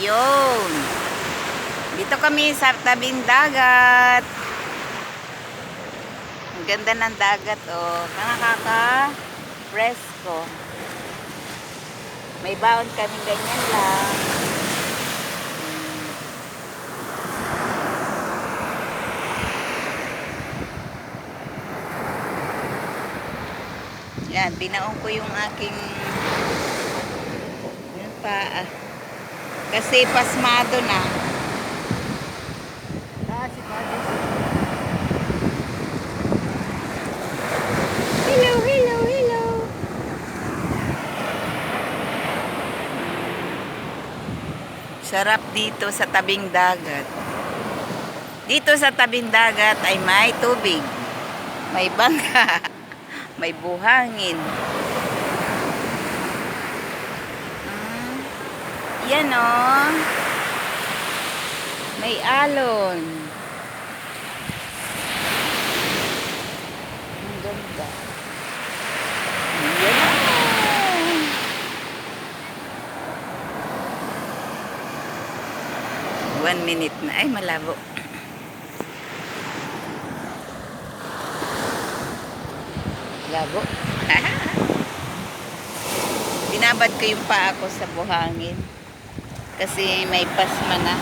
Yun. Dito kami sa tabing dagat. Ang ganda ng dagat, oh. Nakaka-presko. May baon kami ganyan lang. Yan, binaon ko yung aking yung paa. Kasi pasmado na. Ah. Hello, hello, hello. Sarap dito sa tabing dagat. Dito sa tabing dagat ay may tubig. May bangka. May buhangin. Yan o. May alon. Ang ganda. Na. One minute na. Ay, malabo. Labo. Binabad ko yung paa ko sa buhangin. Kasi may pasma na.